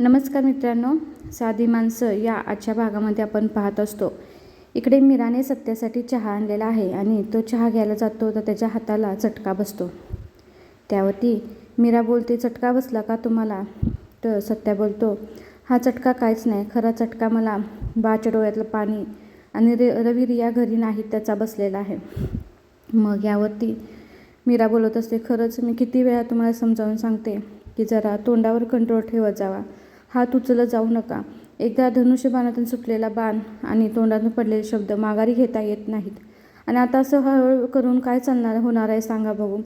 नमस्कार मित्रांनो साधी माणसं या आजच्या भागामध्ये आपण पाहत असतो. इकडे मीराने सत्यासाठी चहा आणलेला आहे आणि तो चहा घ्यायला जातो तर त्याच्या हाताला चटका बसतो. त्यावरती मीरा बोलते चटका बसला का तुम्हाला? तर सत्या बोलतो हा चटका काहीच नाही. खरा चटका मला बाच्या डोळ्यातलं पाणी आणि रे रवी रिया घरी नाही त्याचा बसलेला आहे. मग यावरती मीरा बोलत असते खरंच मी किती वेळा तुम्हाला समजावून सांगते की जरा तोंडावर कंट्रोल ठेवत जावा. हात उचलत जाऊ नका. एकदा धनुष्यबाणातून सुटलेला बाण आणि तोंडातून पडलेले शब्द माघारी घेता येत नाहीत. आणि आता असं हळूहळू करून काय चालणार होणार आहे सांगा बघू.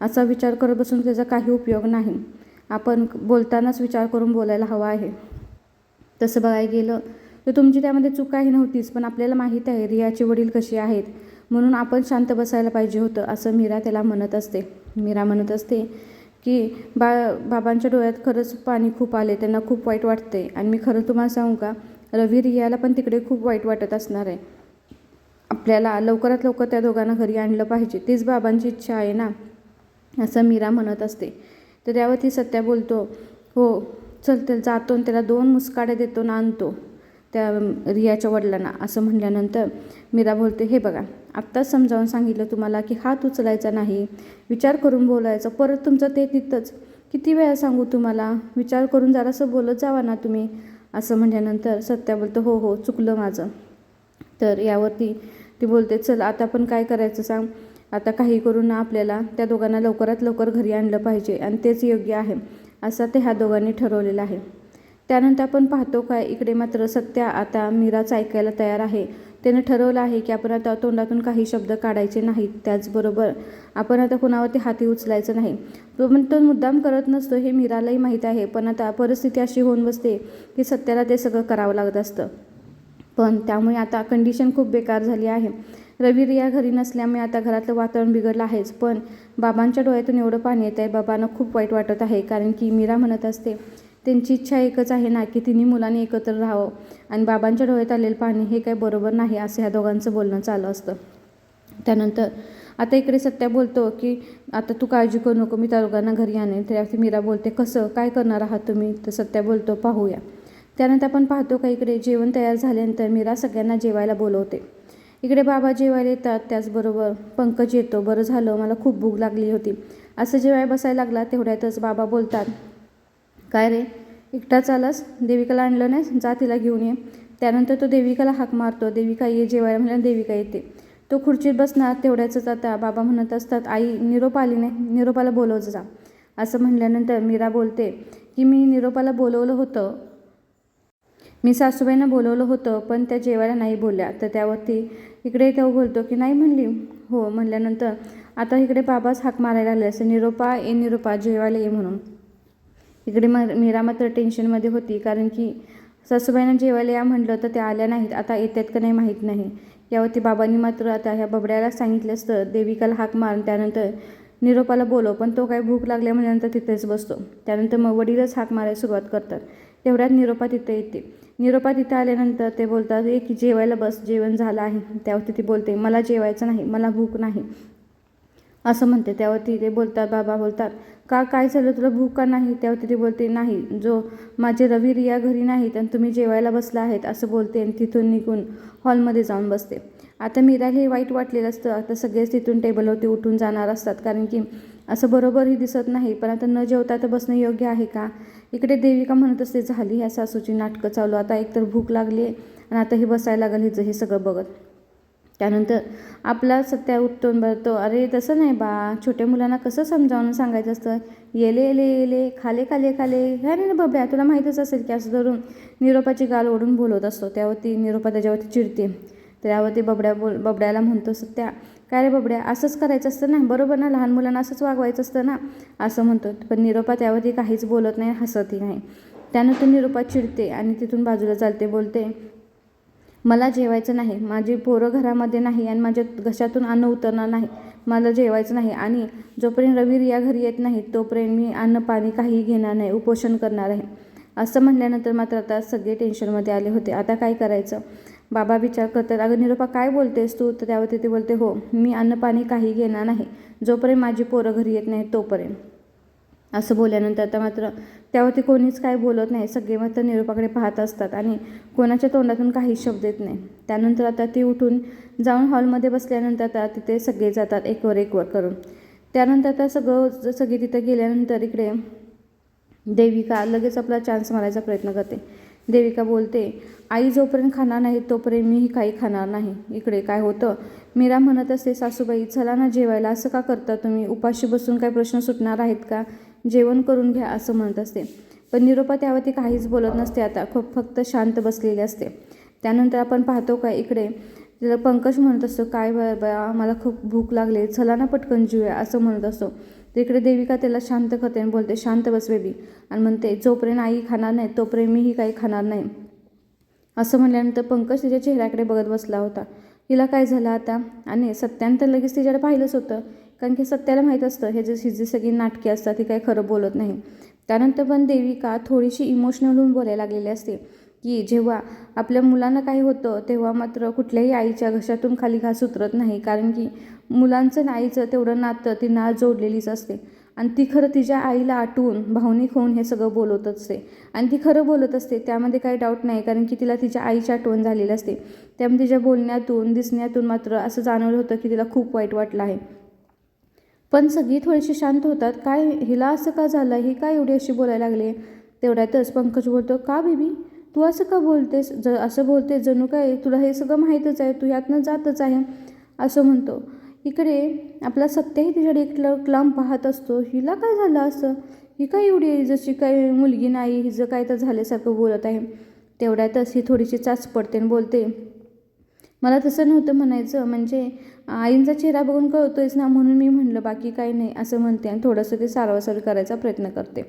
असा विचार करत बसून त्याचा काही उपयोग नाही. आपण बोलतानाच विचार करून बोलायला हवा आहे. तसं बघायला गेलं तर तुमची त्यामध्ये चूक काही नव्हतीच पण आपल्याला माहीत आहे रियाचे वडील कसे आहेत. म्हणून आपण शांत बसायला पाहिजे होतं असं मीरा त्याला म्हणत असते. मीरा म्हणत असते की बा बाबांच्या डोळ्यात खरंच पाणी खूप आले त्यांना खूप वाईट वाटते आणि मी खरं तुम्हाला सांगू का रवी रियाला पण तिकडे खूप वाईट वाटत असणार आहे. आपल्याला लवकरात लवकर त्या दोघांना घरी आणलं पाहिजे. तीच बाबांची इच्छा आहे ना असं मीरा म्हणत असते. तर त्यावर ती सत्या बोलतो हो चल त्याला जातो आणि त्याला दोन मुस्काडे देतो ना आणतो. त्या रियाच्या वडिलांना असं म्हणल्यानंतर मीरा बोलते हे बघा आत्ताच समजावून सांगितलं तुम्हाला की हात उचलायचा नाही विचार करून बोलायचं परत तुमचं ते तिथंच. किती वेळा सांगू तुम्हाला? विचार करून जरासं बोलत जावा ना तुम्ही असं म्हणल्यानंतर सत्या बोलतो हो हो चुकलं माझं. तर यावरती ती बोलते चल आता पण काय करायचं सांग? आता काही करून ना आपल्याला? त्या दोघांना लवकरात लवकर घरी आणलं पाहिजे आणि तेच योग्य आहे. असं ते ह्या दोघांनी ठरवलेलं आहे. त्यानंतर आपण पाहतो काय इकडे मात्र सत्या आता मीराच ऐकायला तयार आहे. त्यानं ठरवलं आहे की आपण आता तोंडातून काही शब्द काढायचे नाहीत. त्याचबरोबर आपण आता कुणावरती हाती उचलायचं नाही. तो पण तो मुद्दाम करत नसतो हे मीरालाही माहीत आहे. पण आता परिस्थिती अशी होऊन बसते की सत्याला ते सगळं करावं लागत असतं. पण त्यामुळे आता कंडिशन खूप बेकार झाली आहे. रवी रिया घरी नसल्यामुळे आता घरातलं वातावरण बिघडलं आहेच. पण बाबांच्या डोळ्यातून एवढं पाणी येत आहे बाबांना खूप वाईट वाटत आहे. कारण की मीरा म्हणत असते त्यांची इच्छा एकच आहे ना की तिन्ही मुलांनी एकत्र राहावं. आणि बाबांच्या डोळ्यात आलेलं पाणी हे काही बरोबर नाही असं ह्या दोघांचं बोलणं चालू असतं. त्यानंतर आता इकडे सत्या बोलतो की आता तू काळजी करू नको मी त्या दोघांना घरी आणेन त्यावरती मीरा बोलते कसं? काय करणार आहात तुम्ही? तर सत्या बोलतो पाहूया. त्यानंतर आपण पाहतो का इकडे जेवण तयार झाल्यानंतर मीरा सगळ्यांना जेवायला बोलवते. इकडे बाबा जेवायला येतात त्याचबरोबर पंकज येतो बरं झालं मला खूप भूक लागली होती. असं जेवायला बसायला लागला तेवढ्यातच बाबा बोलतात काय रे? एकटा आलास देविकाला आणलं नाही जा तिला घेऊन ये. त्यानंतर तो देविकाला हाक मारतो. देविका ये जेवायला म्हणल्यावर देविका येते. तो खुर्चीत बसणार तेवढ्याच आता बाबा म्हणत असतात आई निरोप आली नाही. निरोपाला बोलवत जा. असं म्हणल्यानंतर मीरा बोलते की मी निरोपाला बोलवलं होतं. मी सासूबाईंना बोलवलं होतं पण त्या जेवायला नाही बोलल्या. तर त्यावरती इकडे तो बोलतो की नाही म्हणली. हो म्हणल्यानंतर आता इकडे बाबाच हाक मारायला आले असं निरोपा ए निरोपा जेवायला ये म्हणून. इकडे म मीरा मात्र टेन्शनमध्ये होती कारण की सासूबाईंना जेवायला या म्हटलं तर त्या आल्या नाहीत. आता येतात का नाही माहीत नाही. यावरती बाबांनी मात्र आता ह्या बबड्याला सांगितलं असतं देविकाला हाक मारून त्यानंतर निरोपाला बोलव पण तो काय भूक लागल्या म्हणल्यानंतर तिथेच बसतो. त्यानंतर मग वडीलच हाक मारायला सुरुवात करतात. तेवढ्यात निरोपा तिथे येते. निरोपा तिथे आल्यानंतर ते बोलतात ए की जेवायला बस जेवण झालं आहे. त्यावरती ती बोलते मला जेवायचं नाही मला भूक नाही. असं म्हणते. त्यावरती ते बोलतात बाबा बोलतात. का काय झालं? तुला भूक का नाही? त्यावरती ती बोलते नाही जो माझे रवी रिया घरी नाहीत आणि तुम्ही जेवायला बसला आहेत असं बोलते आणि तिथून निघून हॉलमध्ये जाऊन बसते. आता मीराला हे वाईट वाटलेलं असतं. आता सगळेच तिथून टेबलवरती उठून जाणार असतात. कारण की असं बरोबरही दिसत नाही. पण आता न जेवता तर बसणं योग्य आहे का? इकडे देविका म्हणत असते झाली ह्या सासूची नाटकं चालू. आता एकतर भूक लागली आणि आता हे बसायला लागलं हिचं हे सगळं बघत. त्यानंतर आपला सत्या उठतो भरतो अरे तसं नाही बा. छोट्या मुलांना कसं समजावून सांगायचं असतं? येले येले येले खाले खाले खाले. अरे ना बब्या तुला माहीतच असेल की असं धरून निरोपाची गाल ओढून बोलवत असतो. त्यावरती निरोपा त्याच्यावरती चिडते. त्यावरती बबड्या बोल बबड्याला म्हणतो सत्या काय रे बबड्या? असंच करायचं असतं ना? बरोबर ना? लहान मुलांना असंच वागवायचं असतं ना? असं म्हणतो. पण निरोपा त्यावरती काहीच बोलत नाही हसतही नाही. त्यानंतर निरोपा चिडते आणि तिथून बाजूला चालते बोलते मला जेवायचं नाही माझी पोरं घरामध्ये नाही आणि माझ्या घशातून अन्न उतरणार नाही मला जेवायचं नाही आणि जोपर्यंत रवी रिया घरी येत नाही तोपर्यंत मी अन्न पाणी काही घेणार नाही उपोषण करणार आहे. असं म्हणल्यानंतर मात्र आता सगळे टेन्शनमध्ये आले होते. आता काय करायचं? बाबा विचार करतात अगं निरोपा काय बोलतेस तू? तर त्यावरती ते बोलते हो मी अन्न पाणी काही घेणार नाही. जोपर्यंत माझी पोरं घरी येत नाही तोपर्यंत. असं बोलल्यानंतर आता मात्र त्यावरती कोणीच काय बोलत नाही. सगळे मात्र निरोपाकडे पाहत असतात आणि कोणाच्या तोंडातून काही शब्द येत नाही. त्यानंतर आता ती उठून जाऊन हॉलमध्ये बसल्यानंतर आता तिथे सगळे जातात एकवर एकवर करून. त्यानंतर आता सगळं सगळे तिथे गेल्यानंतर इकडे देविका लगेच आपला चान्स मारायचा प्रयत्न करते. देविका बोलते आई जोपर्यंत खाणार नाही तोपर्यंत मीही काही खाणार नाही. इकडे काय होतं? मीरा म्हणत असते सासूबाई चला ना जेवायला. असं का करता तुम्ही? उपाशी बसून काय प्रश्न सुटणार आहेत का? जेवण करून घ्या असं म्हणत असते. पण निरोपा त्यावरती काहीच बोलत नसते. आता खूप फक्त शांत बसलेली असते. त्यानंतर आपण पाहतो का इकडे तिला पंकज म्हणत असतो काय बा मला खूप भूक लागली चला ना पटकन जिवूया असं म्हणत असतो. तिकडे देविका त्याला शांत करते आणि बोलते शांत बस बेबी. आणि म्हणते जोपर्यंत आई खाणार नाही तोपर्यंत मीही काही खाणार नाही. असं म्हणल्यानंतर पंकज तिच्या चेहऱ्याकडे बघत बसला होता. तिला काय झालं आता? आणि सत्यानंतर लगेच तिच्याकडे पाहिलंच होतं. कारण की सत्याला माहीत असतं हे जे जी सगळी नाटके असतात ती काही खरं बोलत नाही. त्यानंतर पण देविका थोडीशी इमोशनल होऊन बोलायला लागलेली असते की जेव्हा आपल्या मुलांना काही होतं तेव्हा मात्र कुठल्याही आईच्या घशातून खाली घास उतरत नाही. कारण की मुलांचं ना आईचं तेवढं नातं ती नाळ जोडलेलीच असते. आणि ती खरं तिच्या आईला आटवून भावनिक होऊन हे सगळं बोलत असते. आणि ती खरं बोलत असते त्यामध्ये काही डाऊट नाही कारण की तिला तिच्या आईची आठवण झालेली असते. त्यामुळे तिच्या बोलण्यातून दिसण्यातून मात्र असं जाणवलं होतं की तिला खूप वाईट वाटलं आहे. पण सगळी थोडीशी शांत होतात. काय हिला असं का झालं? ही काय एवढी अशी बोलायला लागले? तेवढ्यातच पंकज बोलतो का बेबी? तू असं का बोलतेस? ज असं बोलते जणू काय तुला हे सगळं माहीतच आहे. तू यातनं जातच आहे. असं म्हणतो. इकडे आपला सत्यही तिच्याकडे एक क्लांब पाहत असतो. हिला काय झालं असं? ही काय एवढी जशी काय मुलगी नाही? हिचं काय तर झाल्यासारखं बोलत आहे. तेवढ्यातच ही थोडीशी चाच पडते आणि बोलते मला तसं नव्हतं म्हणायचं. म्हणजे आईंचा चेहरा बघून कळतोयच ना म्हणून मी म्हणलं बाकी काही नाही असं म्हणते आणि थोडंसं ते सारवासार करायचा प्रयत्न करते.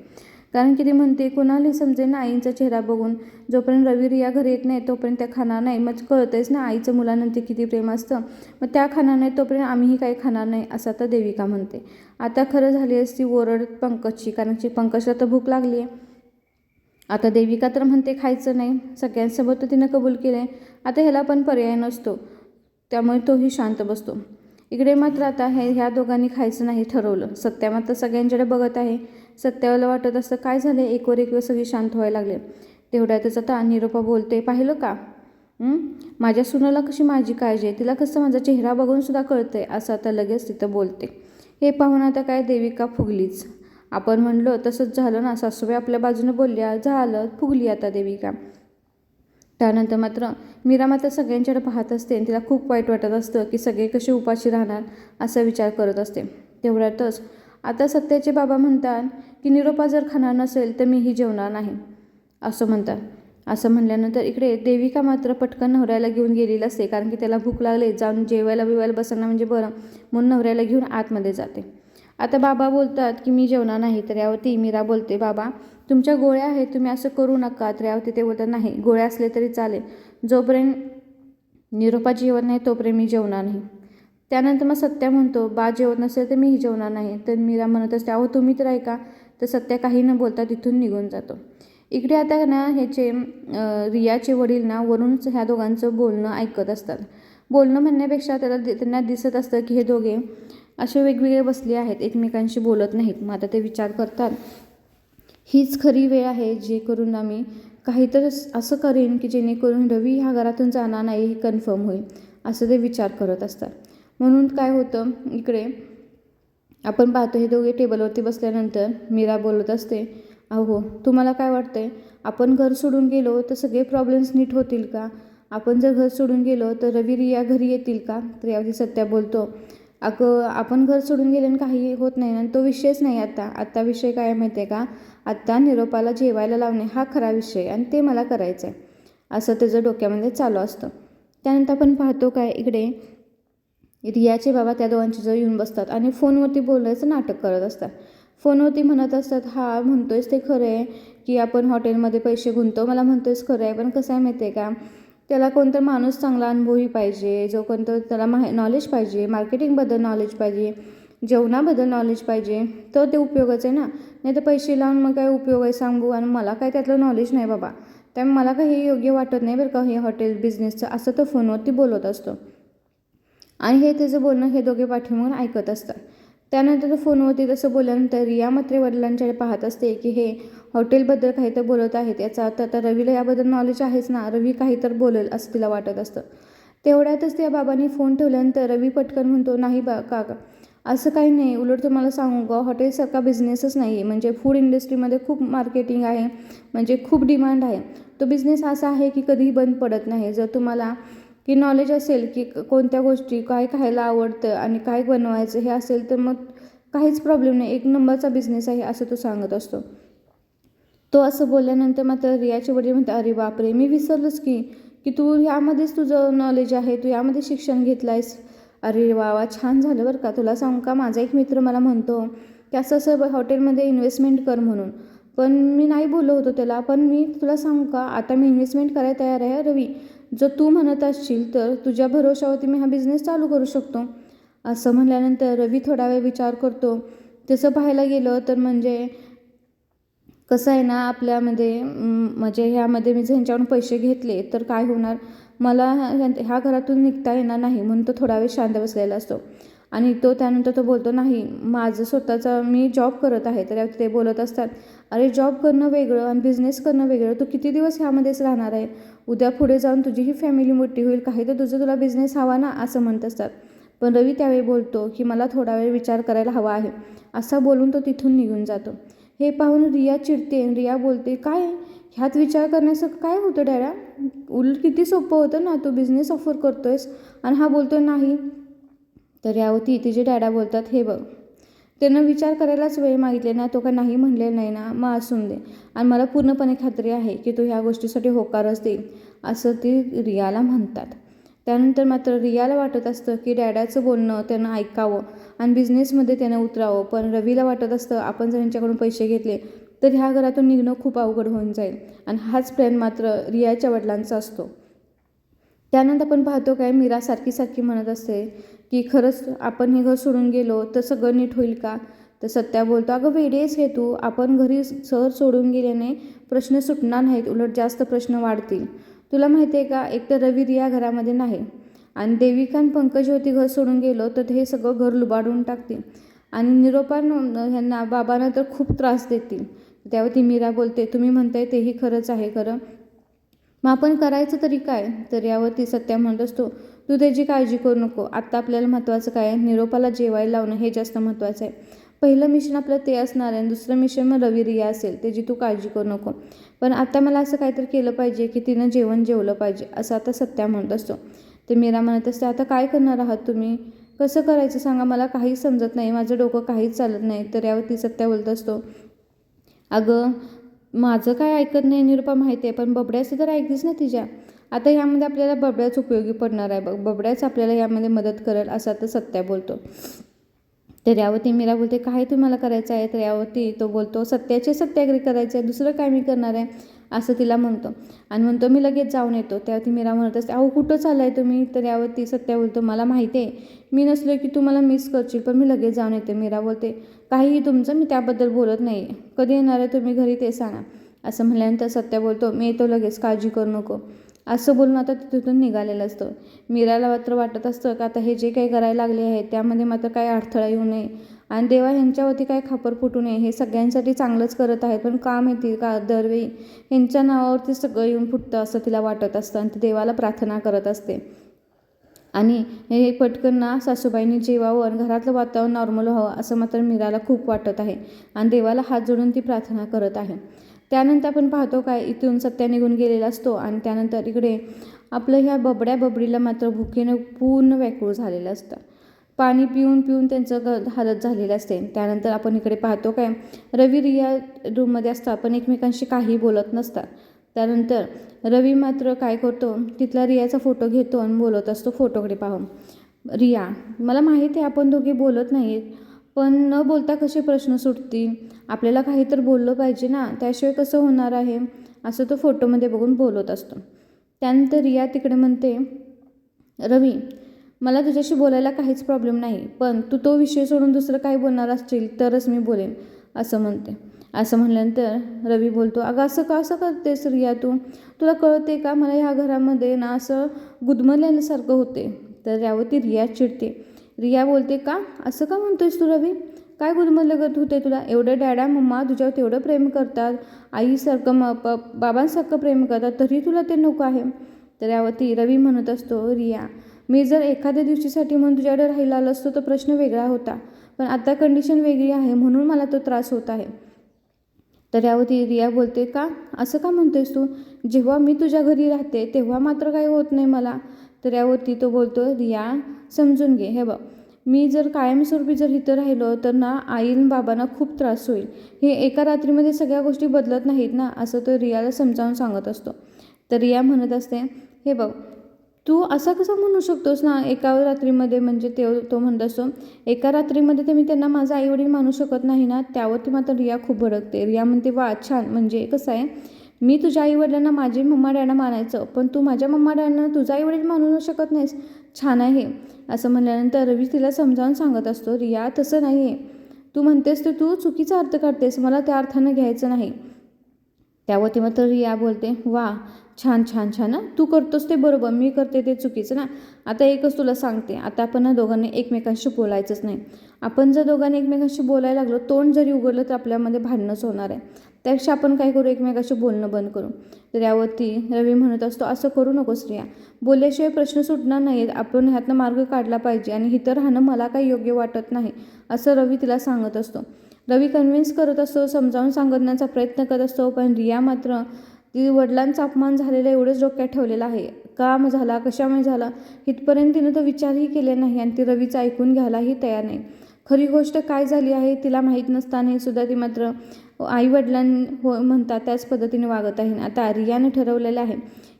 कारण की ती म्हणते कोणालाही समजेल ना आईंचा चेहरा बघून. जोपर्यंत रवी रिया घरी येत नाही तोपर्यंत त्या खाणार नाही. मग कळतंयच ना आईचं मुलांनंतर किती प्रेम असतं. मग त्या खाणार नाही तोपर्यंत आम्हीही काही खाणार नाही असं आता देविका म्हणते. आता खरं झाली असती ओरड पंकजची कारण की पंकजला तर भूक लागली आहे आता देविका तर म्हणते खायचं नाही. सगळ्यांसोबत तर तिनं कबूल केलं आहे आता ह्याला पण पर्याय नसतो. त्यामुळे तोही शांत बसतो. इकडे मात्र आता हे ह्या दोघांनी खायचं नाही ठरवलं. सत्या मात्र सगळ्यांकडे बघत आहे. सत्याला वाटत असतं काय झालं एकवर एक वेळ सगळी शांत व्हायला लागले. तेवढ्यातच आता निरोपा बोलते पाहिलं का? माझ्या सुनाला कशी माझी काळजी आहे? तिला कसं माझा चेहरा बघूनसुद्धा कळतं आहे असं आता लगेच तिथं बोलते. हे पाहून आता काय देविका फुगलीच. आपण म्हणलो तसंच झालं ना सासूबाई आपल्या बाजूने बोलल्या झालं फुगली आता देविका त्यानंतर मात्र मीरा मात्र सगळ्यांच्याकडे पाहत असते आणि तिला खूप वाईट वाटत असतं की सगळे कसे उपाशी राहणार असा विचार करत असते. तेवढ्यातच आता सत्याचे बाबा म्हणतात की निरोपा जर खाणार नसेल तर मीही जेवणार नाही असं म्हणतात. असं म्हणल्यानंतर इकडे देविका मात्र पटकन नवऱ्याला घेऊन गेलेली असते कारण की त्याला भूक लागली जाऊन जेवायला बिवायला बसणं म्हणजे बरं म्हणून नवऱ्याला घेऊन आतमध्ये जाते. आता बाबा बोलतात की मी जेवणार नाही तर यावरती मीरा बोलते बाबा तुमच्या गोळ्या आहेत तुम्ही असं करू नका. तर यावरती ते बोलतात नाही गोळ्या असले तरी चालेल. जोपर्यंत निरोपा जेवण नाही तोपर्यंत मी जेवणार नाही. त्यानंतर मग सत्या म्हणतो बा जेवत नसेल तर मीही जेवणार नाही. तर मीरा म्हणत असते अहो तुम्ही तर ऐका. तर सत्या काही न बोलता तिथून निघून जातो. इकडे आता ना ह्याचे रियाचे वडील ना वरूनच ह्या दोघांचं बोलणं ऐकत असतात. बोलणं म्हणण्यापेक्षा त्याला त्यांना दिसत असतं की हे दोघे असे वेगवेगळे बसले आहेत एकमेकांशी बोलत नाहीत. मग आता ते विचार करतात हीच खरी वेळ आहे जे करून आम्ही काहीतरी असं करेन की जेणेकरून रवी ह्या घरातून जाणार नाही हे कन्फर्म होईल असं ते विचार करत असतात. म्हणून काय होतं इकडे आपण पाहतो हे दोघे टेबलवरती बसल्यानंतर मीरा बोलत असते अहो तुम्हाला काय वाटतंय? आपण घर सोडून गेलो तर सगळे प्रॉब्लेम्स नीट होतील का? आपण जर घर सोडून गेलो तर रवी रिया घरी येतील का? तर यावरती सत्या बोलतो अगं आपण घर सोडून गेल्यानं काही होत नाही आणि तो विषयच नाही आता. आत्ता विषय काय माहिती आहे का? आत्ता निरोपाला जेवायला लावणे हा खरा विषय आणि ते मला करायचं आहे असं त्याचं डोक्यामध्ये चालू असतं. त्यानंतर आपण पाहतो काय इकडे रियाचे बाबा त्या दोघांची जवळ येऊन बसतात आणि फोनवरती बोलायचं नाटक करत असतात. फोनवरती म्हणत असतात हा म्हणतोयस ते खरं आहे की आपण हॉटेलमध्ये पैसे गुंतो मला म्हणतोयस खरं आहे पण कसं आहे माहिती आहे का? त्याला कोणता माणूस चांगला अनुभवी पाहिजे जो कोणतं त्याला माहि नॉलेज पाहिजे मार्केटिंगबद्दल नॉलेज पाहिजे जेवणाबद्दल नॉलेज पाहिजे तर ते उपयोगाचं आहे ना. नाही तर पैसे लावून मग काय उपयोग आहे सांगू? आणि मला काय त्यातलं नॉलेज नाही बाबा. त्यामुळे मला काही हे योग्य वाटत नाही बरं का हे हॉटेल बिझनेसचं असं तर फोनवरती बोलत असतो. आणि हे त्याचं बोलणं हे दोघे पाठीमागून ऐकत असतात. त्यानंतर तो फोनवरती तसं बोलल्यानंतर रिया मात्र वडिलांच्याकडे पाहत असते की हे हॉटेलबद्दल काही तर बोलत आहेत. याचा अर्थ आता रवीला याबद्दल नॉलेज आहेच ना? रवी काही तर बोलेल असं तिला वाटत असतं. तेवढ्यातच त्या बाबांनी फोन ठेवल्यानंतर रवी पटकन म्हणतो नाही बा काका असं काही नाही. उलट तुम्हाला सांगू का? हॉटेलसारखा बिझनेसच नाही आहे म्हणजे फूड इंडस्ट्रीमध्ये खूप मार्केटिंग आहे. म्हणजे खूप डिमांड आहे. तो बिझनेस असा आहे की कधीही बंद पडत नाही. जर तुम्हाला की नॉलेज असेल की कोणत्या गोष्टी काय खायला आवडतं आणि काय बनवायचं हे असेल तर मग काहीच प्रॉब्लेम नाही. एक नंबरचा बिझनेस आहे असं तो सांगत असतो. तो असं बोलल्यानंतर मात्र रियाचे वडील म्हणते अरे बापरे मी विसरलोच की की तू ह्यामध्येच तुझं नॉलेज आहे तू यामध्ये शिक्षण घेतलं आहेस अरे वा वा छान झालं बरं का. तुला सांगू का माझा एक मित्र मला म्हणतो की असं असं हॉटेलमध्ये इन्व्हेस्टमेंट कर म्हणून. पण मी नाही बोललो होतो त्याला. पण मी तुला सांगू का आता मी इन्व्हेस्टमेंट करायला तयार आहे रवी. जर तू म्हणत असशील तर तुझ्या भरोशावरती मी हा बिझनेस चालू करू शकतो. असं म्हणल्यानंतर रवी थोडा वेळ विचार करतो. तसं पाहायला गेलं तर म्हणजे कसं आहे ना आपल्यामध्ये म्हणजे ह्यामध्ये मी ज्यांच्याकडून पैसे घेतले तर काय होणार? मला ह्या ह्या घरातून निघता येणार नाही म्हणून तो थोडा वेळ शांत बसलेला असतो. आणि तो त्यानंतर तो बोलतो नाही माझं स्वतःचा मी जॉब करत आहे. तर ते बोलत असतात अरे जॉब करणं वेगळं आणि बिझनेस करणं वेगळं. तू किती दिवस ह्यामध्येच राहणार आहे? उद्या पुढे जाऊन तुझी ही फॅमिली मोठी होईल. काही तर तुझं तुला बिझनेस हवा ना? असं म्हणत असतात. पण रवी त्यावेळी बोलतो की मला थोडा वेळ विचार करायला हवा आहे. असा बोलून तो तिथून निघून जातो. हे पाहून रिया चिडते रिया बोलते काय? ह्यात विचार करण्यासारखं काय होतं डॅडा उल किती सोपं होतं ना? तू बिझनेस ऑफर करतोयस. आणि हा बोलतोय नाही तर यावरती तिचे डॅडा बोलतात हे बघ त्यानं विचार करायलाच वेळ मागितले ना तो का नाही म्हणले नाही ना मग असून दे. आणि मला पूर्णपणे खात्री आहे की तो ह्या गोष्टीसाठी होकारच देईल असं ती रियाला म्हणतात. त्यानंतर मात्र रियाला वाटत असतं की डॅडाचं बोलणं त्यानं ऐकावं आणि बिझनेसमध्ये त्यानं उतरावं. पण रवीला वाटत असतं आपण जर यांच्याकडून पैसे घेतले तर ह्या घरातून निघणं खूप अवघड होऊन जाईल. आणि हाच प्लॅन मात्र रियाच्या वडिलांचा असतो. त्यानंतर आपण पाहतो काय मीरा सारखी सारखी म्हणत असते की खरंच आपण हे घर सोडून गेलो तर सगळं नीट होईल का? तर सत्या बोलतो अगं वेडेस आहेस हे तू. आपण घरी सर सोडून गेल्याने प्रश्न सुटणार नाहीत उलट जास्त प्रश्न वाढतील. तुला माहिती आहे का एक तर रवी रिया घरामध्ये नाही आणि देविका आणि पंकज होती घर सोडून गेलो तर हे सगळं घर लुबाडून टाकतील. आणि निरोपान ह्यांना बाबांना तर खूप त्रास देतील. त्यावरती मीरा बोलते तुम्ही म्हणताय तेही खरंच आहे खरं. मग आपण करायचं तरी काय? तर यावरती सत्या म्हणत असतो तू त्याची काळजी करू नको. आत्ता आपल्याला महत्त्वाचं काय आहे? निरोपाला जेवायला लावणं हे जास्त महत्त्वाचं आहे. पहिलं मिशन आपलं ते असणार आहे आणि दुसरं मिशन मग रवी रिया असेल त्याची तू काळजी करू नको. पण आता मला असं काहीतरी केलं पाहिजे की तिनं जेवण जेवलं पाहिजे असं आता सत्या म्हणत असतो. ते मीरा म्हणत असते आता काय करणार आहात तुम्ही? कसं करायचं सांगा? मला काहीच समजत नाही. माझं डोकं काहीच चालत नाही. तर यावर ती सत्या बोलत असतो. अगं माझं काय ऐकत नाही निरुपा माहिती आहे पण बबड्याचं तर ऐकलीच ना तिच्या? आता ह्यामध्ये आपल्याला बबड्याच उपयोगी पडणार आहे. बघ बबड्याच आपल्याला यामध्ये मदत करेल असं आता सत्या बोलतो. तर यावरती मीरा बोलते काय तुम्हाला करायचं आहे? तर यावरती तो बोलतो सत्याचे सत्याग्रही करायचे आहे दुसरं काय मी करणार आहे? असं तिला म्हणतो. आणि म्हणतो मी लगेच जाऊन येतो. त्यावरती मीरा म्हणत असते अहो कुठं चाललाय तुम्ही? तर यावरती सत्या बोलतो मला माहिती आहे मी नसलो की तू मला मिस करशील पण मी लगेच जाऊन येते. मीरा बोलते काहीही तुमचं मी त्याबद्दल बोलत नाही. कधी येणार आहे तुम्ही घरी ते सांगा. असं म्हणल्यानंतर सत्या बोलतो मी येतो लगेच काळजी करू नको. असं बोलून आता तिथून निघालेलं असतं. मीराला मात्र वाटत असतं का आता हे जे काही करायला लागले आहे त्यामध्ये मात्र काही अडथळा येऊ नये. आणि देवा ह्यांच्यावरती काय खापर फुटू नये हे सगळ्यांसाठी चांगलंच करत आहेत. पण काम येते का? दरवेळी ह्यांच्या नावावरती सगळं येऊन फुटतं असं तिला वाटत असतं आणि ती देवाला प्रार्थना करत असते. आणि हे पटकन ना सासूबाईंनी जेवावं आणि घरातलं वातावरण नॉर्मल व्हावं असं मात्र मीराला खूप वाटत आहे. आणि देवाला हात जोडून ती प्रार्थना करत आहे. त्यानंतर आपण पाहतो काय इथून सत्या निघून गेलेला असतो आणि त्यानंतर इकडे आपलं ह्या बबड्या बबडीला मात्र भुकेनं पूर्ण व्याकुळ झालेलं असतं. पाणी पिऊन पिऊन त्यांचं ग हालत झालेलं असते. त्यानंतर आपण इकडे पाहतो काय रवी रिया रूममध्ये असतात पण एकमेकांशी काही बोलत नसतात. त्यानंतर रवी मात्र काय करतो तिथला रियाचा फोटो घेतो आणि बोलत असतो फोटोकडे पाहून. रिया मला माहिती आहे आपण दोघे बोलत नाहीत. पण न बोलता कसे प्रश्न सुटतील? आपल्याला काही तर बोललं पाहिजे ना? त्याशिवाय कसं होणार आहे? असं तो फोटोमध्ये बघून बोलत असतो. त्यानंतर रिया तिकडे म्हणते रवी मला तुझ्याशी बोलायला काहीच प्रॉब्लेम नाही पण तू तो विषय सोडून दुसरं काही बोलणार असशील तरच मी बोलेन असं म्हणते. असं म्हणल्यानंतर रवी बोलतो अगं असं का असं करतेस रिया तू? तुला कळते का? मला ह्या घरामध्ये ना असं गुदमरल्यासारखं होते तर यावरती रिया चिडते. रिया बोलते का? असं का म्हणतोयस तू रवी? काय गुदमरलं होते तुला? एवढं डॅडा मम्मा तुझ्यावर तेवढं प्रेम करतात. आईसारखं म प बाबांसारखं प्रेम करतात तरी तुला ते नको आहे. तर यावरती रवी म्हणत असतो रिया मी जर एखाद्या दिवशीसाठी म्हणून तुझ्याकडे राहिला आलो असतो तर प्रश्न वेगळा होता. पण आता कंडिशन वेगळी आहे म्हणून मला तो त्रास होत आहे. तर यावरती रिया बोलते का? असं का म्हणतोयस तू? जेव्हा मी तुझ्या घरी राहते तेव्हा मात्र काही होत नाही मला. तर यावरती तो बोलतो रिया समजून घे. हे बघ मी जर कायमस्वरूपी जर इथं राहिलो तर ना आई बाबांना खूप त्रास होईल. हे एका रात्रीमध्ये सगळ्या गोष्टी बदलत नाहीत ना असं तो रियाला समजावून सांगत असतो. तर रिया म्हणत असते हे बघ तू असं कसं म्हणू शकतोस ना एका रात्रीमध्ये? म्हणजे ते तो म्हणत असतो एका रात्रीमध्ये तर मी त्यांना माझा आईवडील मानू शकत नाही ना त्यावरती मात्र रिया खूप भडकते. रिया म्हणते वा छान. म्हणजे कसं आहे मी तुझ्या आईवडिलांना माझी मम्मा डॅडा मानायचं पण तू माझ्या मम्मा डॅडांना तुझा आईवडील मानू शकत नाहीस. छान आहे असं म्हणल्यानंतर रवी तिला समजावून सांगत असतो रिया तसं नाही आहे तू म्हणतेस तर तू चुकीचा अर्थ काढतेस मला त्या अर्थानं घ्यायचं नाही. त्यावर तेव्हा तर रिया बोलते वा छान छान छान तू करतोस ते बरोबर मी करते ते चुकीचं ना आता एकच तुला सांगते आता आपण ना दोघांनी एकमेकांशी बोलायचंच नाही. आपण जर दोघांनी एकमेकांशी बोलायला लागलो तोंड जरी उघडलं तर आपल्यामध्ये भांडणंच होणार आहे. त्यापेक्षा आपण काय करू? एकमेकाशी बोलणं बंद करू. तर यावरती रवी म्हणत असतो असं करू नको स्त्रिया बोलल्याशिवाय प्रश्न सुटणार नाहीत. आपण ह्यातनं मार्ग काढला पाहिजे आणि इथं राहणं मला काही योग्य वाटत नाही असं रवी तिला सांगत असतो. रवी कन्व्हिन्स करत असतो समजावून सांगण्याचा प्रयत्न करत असतो पण रिया मात्र ती वडिलांचा अपमान झालेला एवढंच डोक्यात ठेवलेला आहे. का मग झाला कशामुळे झाला? इथपर्यंत तिनं तो विचारही केले नाही आणि ती रवीचं ऐकून घ्यायलाही तयार नाही. खरी गोष्ट काय झाली आहे तिला माहीत नसतानाही सुद्धा ती मात्र आईवडिलां हो म्हणतात त्याच पद्धतीने वागत आहे. आता रियाने ठरवलेलं आहे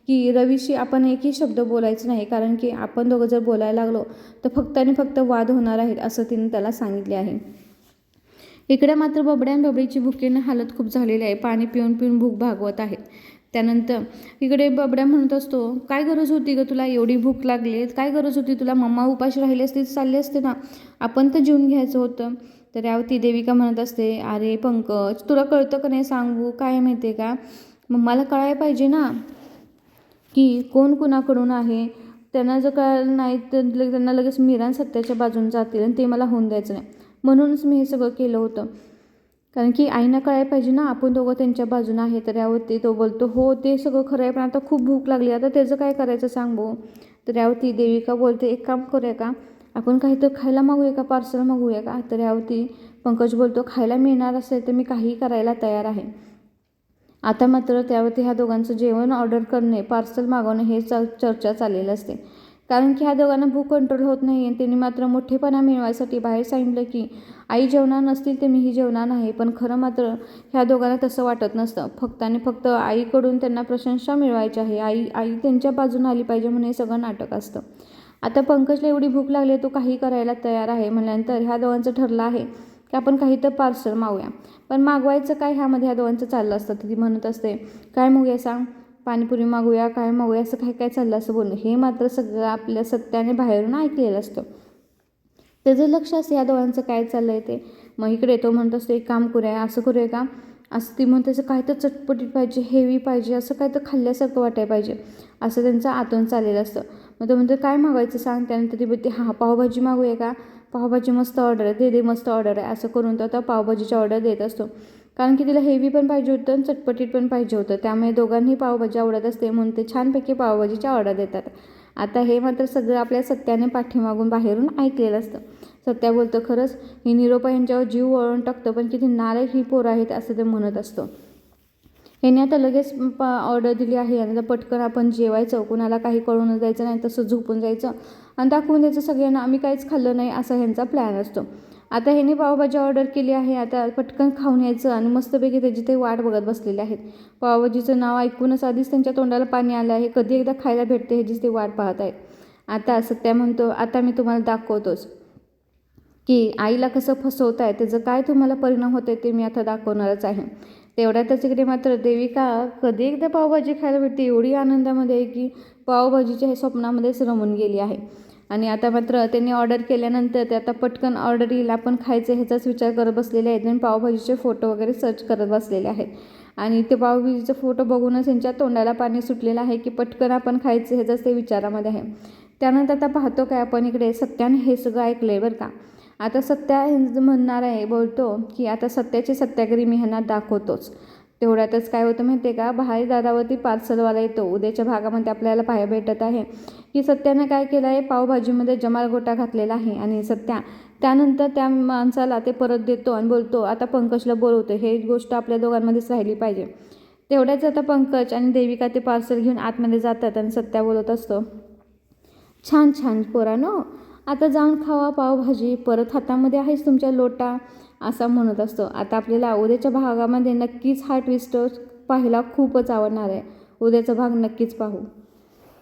की रवीशी आपण एकही शब्द बोलायचं नाही कारण की आपण दोघं जर बोलायला लागलो तर फक्त आणि फक्त वाद होणार आहेत असं तिने त्याला सांगितले आहे. इकडे मात्र बबड्या बबडीची भुकेनं हालत खूप झालेली आहे. पाणी पिऊन पिऊन भूक भागवत आहेत त्यानंतर इकडे बबड्या म्हणत असतो काय गरज होती ग तुला? एवढी भूक लागली काय गरज होती तुला? मम्मा उपाशी राहिली असते चालली असते ना. आपण तर जेवून घ्यायचं होतं. तर यावर ती देविका म्हणत असते अरे पंकज तुला कळतं का नाही सांगू? काय माहिती आहे का? मग मला कळायला पाहिजे ना की कोण कुणाकडून आहे? त्यांना जर कळलं नाही तर त्यांना लगेच मिरान सत्याच्या बाजून जातील आणि ते मला होऊन द्यायचं नाही. म्हणूनच मी हे सगळं केलं होतं. कारण की आईना कळायला पाहिजे ना आपण दोघं त्यांच्या बाजूनं आहे तर यावरती तो बोलतो हो ते सगळं खरं आहे पण आता खूप भूक लागली. आता त्याचं काय करायचं सांगू? तर यावरती देविका बोलते एक काम करूया का? आपण काही तर खायला मागूया का? पार्सल मागूया का? तर यावरती पंकज बोलतो खायला मिळणार असेल तर मी काहीही करायला तयार आहे. आता मात्र त्यावरती ह्या दोघांचं जेवण ऑर्डर करणे पार्सल मागवणे हे च चर्चा चाललेलं असते. कारण की ह्या दोघांना भूक कंट्रोल होत नाही आणि त्यांनी मात्र मोठेपणा मिळवायसाठी बाहेर सांगितलं की आई जेवणार नसतील तर मीही जेवणार नाही पण खरं मात्र ह्या दोघांना तसं वाटत नसतं. फक्त आणि फक्त आईकडून त्यांना प्रशंसा मिळवायची आहे. आई आई त्यांच्या बाजूने आली पाहिजे म्हणून हे सगळं नाटक असतं. आता पंकजला एवढी भूक लागली तो काही करायला तयार आहे म्हटल्यानंतर ह्या दोघांचं ठरलं आहे की आपण काही तर पार्सल मागूया. पण मागवायचं काय ह्यामध्ये ह्या दोघांचं चाललं असतं ती म्हणत असते काय मागूया सांग? पाणीपुरी मागूया काय मागूया असं काय काय चाललं असं बोलणं? हे मात्र सगळं आपल्या सत्याने बाहेरून ऐकलेलं असतं. त्याचं लक्ष असतं या दोघांचं काय चाललं आहे ते. मग इकडे तो म्हणत असतो एक काम करूया असं करूया का? असं ती म्हणते असं काय तर चटपटीत पाहिजे हेवी पाहिजे असं काय तर खाल्ल्यासारखं वाटायला पाहिजे. असं त्यांचं आतून चाललेलं असतं. मग तो म्हणतो काय मागवायचं सांग त्यानंतर ती बोलते हां पावभाजी मागूया का? पावभाजी मस्त ऑर्डर आहे दे दे मस्त ऑर्डर आहे. असं करून तो आता पावभाजीची ऑर्डर देत असतो. कारण की तिला हेवी पण पाहिजे होतं आणि चटपटीत पण पाहिजे होतं. त्यामुळे दोघांनी पावभाजी आवडत असते म्हणून ते छानपैकी पावभाजीच्या ऑर्डर देतात. आता हे मात्र सगळं आपल्या सत्याने पाठीमागून बाहेरून ऐकलेलं असतं. सत्या बोलतं खरंच ही निरोपा यांच्यावर जीव वळून टाकतं पण किती नालायक ही पोरं आहेत असं ते म्हणत असतं. ह्याने आता लगेच प ऑर्डर दिली आहे. आणि आता पटकन आपण जेवायचं. कुणाला काही कळून जायचं नाही तसं झोपून जायचं. आणि दाखवून द्यायचं सगळ्यांना आम्ही काहीच खाल्लं नाही असा ह्यांचा प्लॅन असतो. आता ह्याने पावभाजी ऑर्डर केली आहे. आता पटकन खाऊन यायचं आणि मस्तपैकी त्याची ते वाट बघत बसलेले आहेत. पावभाजीचं नाव ऐकूनच आधीच त्यांच्या तोंडाला पाणी आलं आहे. कधी एकदा खायला भेटते ह्याचीच ते वाट पाहत आहेत. आता सत्या म्हणतो आता मी तुम्हाला दाखवतोच की आईला कसं फसवत आहे त्याचं काय तुम्हाला परिणाम होत आहे ते मी आता दाखवणारच आहे. तेवढ्यातच इकडे मात्र देविका कधी एकदा पावभाजी खायला भेटते एवढी आनंदामध्ये आहे की पावभाजीच्या हे स्वप्नामध्येच रमून गेली आहे. आणि आता मात्र त्यांनी ऑर्डर केल्यानंतर ते आता पटकन ऑर्डर येईल आपण खायचं ह्याचाच विचार करत बसलेले आहेत आणि पावभाजीचे फोटो वगैरे सर्च करत बसलेले आहेत. आणि ते पावभाजीचे फोटो बघूनच त्यांच्या तोंडाला पाणी सुटलेलं आहे की पटकन आपण खायचं ह्याचाच ते विचारामध्ये आहे. त्यानंतर आता पाहतो काय आपण इकडे सत्याने हे सगळं ऐकलं आहे बरं का. आता सत्या म्हणणार आहे बोलतो की आता सत्याची सत्यागिरी मी ह्यांना दाखवतोच. तेवढ्यातच काय होतं माहिती आहे का? भाई दारावरती पार्सलवाला येतो. उद्याच्या भागामध्ये आपल्याला पाहायला भेटत आहे की सत्यानं काय केलं आहे? पावभाजीमध्ये जमाल गोटा घातलेला आहे आणि सत्या त्यानंतर त्या माणसाला ते परत देतो आणि बोलतो आता पंकजला बोलवतो हे गोष्ट आपल्या दोघांमध्येच राहिली पाहिजे. तेवढ्याच आता पंकज आणि देविका ते पार्सल घेऊन आतमध्ये जातात आणि सत्या बोलत असतो छान छान पोरानो आता जाऊन खावा पावभाजी परत हातामध्ये आहेच तुमच्या लोटा असा म्हणत असतो. आता आपल्याला उद्याच्या भागामध्ये नक्कीच हा ट्विस्ट पाहायला खूपच आवडणार आहे. उद्याचा भाग नक्कीच पाहू.